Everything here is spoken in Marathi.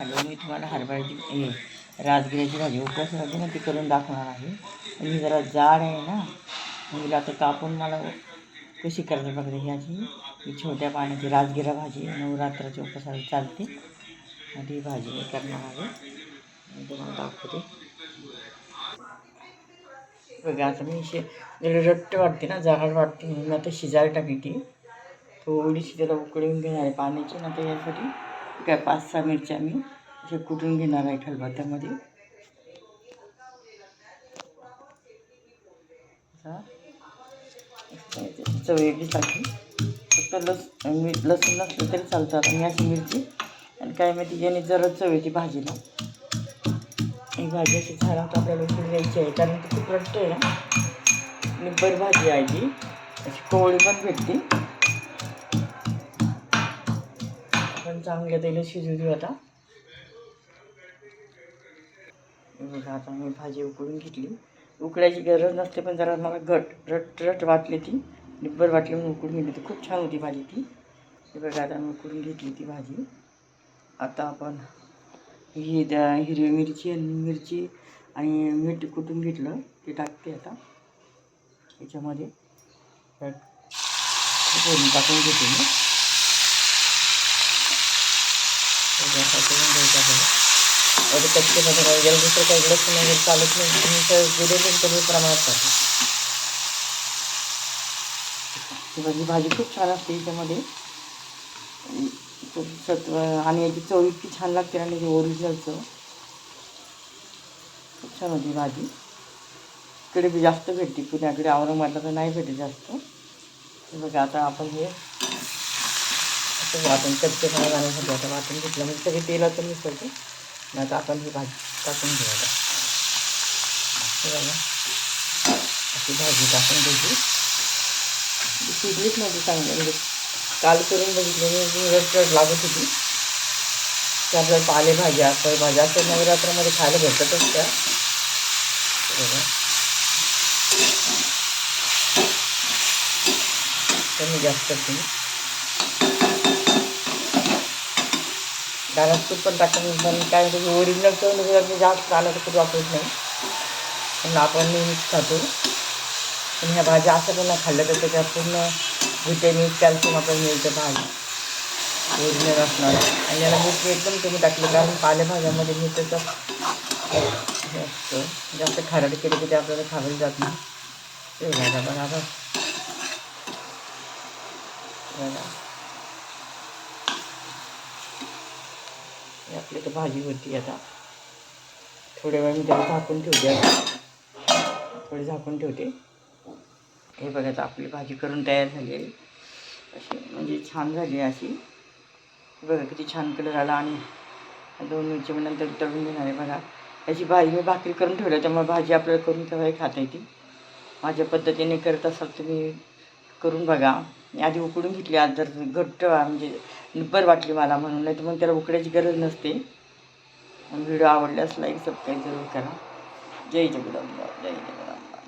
हॅलो मी तुम्हाला हरभऱ्याची हे राजगिऱ्याची भाजी उपवासासाठी ना, ती करून दाखवणार आहे. आणि ही जरा जाड आहे ना हिला आता कापून मला कशी करायची बघा ही अशी ही छोट्या पाण्याची राजगिरा भाजी नवरात्राच्या उपवासाला चालते. आणि ती भाजी मी आहे. मी तुम्हाला दाखवते. मी रट्ट वाटते ना, जाड वाटते म्हणून मी आता शिजायला टाकली ती. थोडीशी त्याला उकळून घेणार आहे. पाण्याची ना, त्याच्यासाठी काय पाच सहा मिरच्या मी असे कुठून घेणार आहे खलबत्त्यामध्ये चवळीसाठी फक्त लस मी लसूण नसलं तरी चालतात आणि अशी मिरची आणि काय माहिती याने जरा चवळीची भाजी भाजीला. ही भाजी अशी छान आपल्याला उकळी द्यायची आहे. कारण ती खूप रट्ट आहे ना. निब्बर भाजी आहे ती. अशी कोवळी पण भेटते. आपण चांगल्या तेला शिजू देऊ आता. बघा आता मी भाजी उकळून घेतली. उकडायची गरज नसते पण जरा मला घट रट रट वाटली ती. निब्बर वाटली म्हणून उकडून घेतली ती. खूप छान होती भाजी ती. हे बघा आता मी उकळून घेतली ती भाजी. आता आपण ही त्या हिरवी मिरची आणि मिरची आणि मीठ कुटून घेतलं. ते टाकते आता. याच्यामध्ये. टाकून घेते मी. आता कच्चे पदार्थ वगैरे दुसरं काही लसूण वगैरे चालत नाही तुम्ही तर दिलेले कमी प्रमाणात टाका ही भाजी भाजी खूप छान असते याच्यामध्ये खूप म्हणजे सत्व आणि याची चव इतकी छान लागते आणि त्याची ओरिजिनल चव. खूप छान होती भाजी. इकडे बी जास्त भेटते पुण्याकडे औरंगाबादला तर नाही भेटत जास्त. बघा आता आपण हे असं वाटण कच्चेपणा जाण्यासाठी आता वाटण घेतलं म्हणजे सगळे तेलाचं मिसळते नाही आता आपण ही भाजी टाकून घेऊ आता. बघा. अशी भाजी टाकून घ्यायची शिजलीच माझी चांगली. म्हणजे काल करून बघितलं मी. लागत होती. त्या पालेभाज्या फळभाज्या असं नवरात्रामध्ये खायला भेटतच त्या बघा. कमी जास्त तुम्ही कारण तूप पण टाकून पण काय त्याची ओरिजिनल चव म्हणजे जास्त तर खूप वापरत नाही. पण आपण नेहमीच खातो. पण ह्या भाज्या असं पण नाही खाल्लं तर त्याच्यात पूर्ण व्हिटॅमिन कॅल्शियम आपल्याला मिळतं भाजी ओरिजिनल असणार. आणि याला मीठ एकदम कमी टाकलं कारण पालेभाज्यामध्ये मीठचं हे असतं. जास्त खारट केलं की ते आपल्याला खावलं जात नाही. ते बघा पण आता बघा आपली तर भाजी होती आता. थोड्या वेळ मी त्याला झाकून ठेवते आता. थोडी झाकून ठेवते. हे बघा आता आपली भाजी करून तयार झाली आहे. अशी म्हणजे छान झाली आहे अशी. बघा किती छान कलर आला आणि दोन मिरची नंतर तळून घेणार आहे बघा. याची भाजी मी भाकरी करून ठेवली त्यामुळे भाजी आपल्याला करून केव्हाही खाता येते माझ्या पद्धतीने करत असाल तुम्ही करून बघा. मी आधी उकडून घेतली आज जर घट्ट म्हणजे बरं वाटली मला म्हणून नाही तर मग त्याला उकडायची गरज नसते. व्हिडिओ आवडल्यास लाईक सबस्क्राईब जरूर करा. जय जगदंबा जय जगदंबा.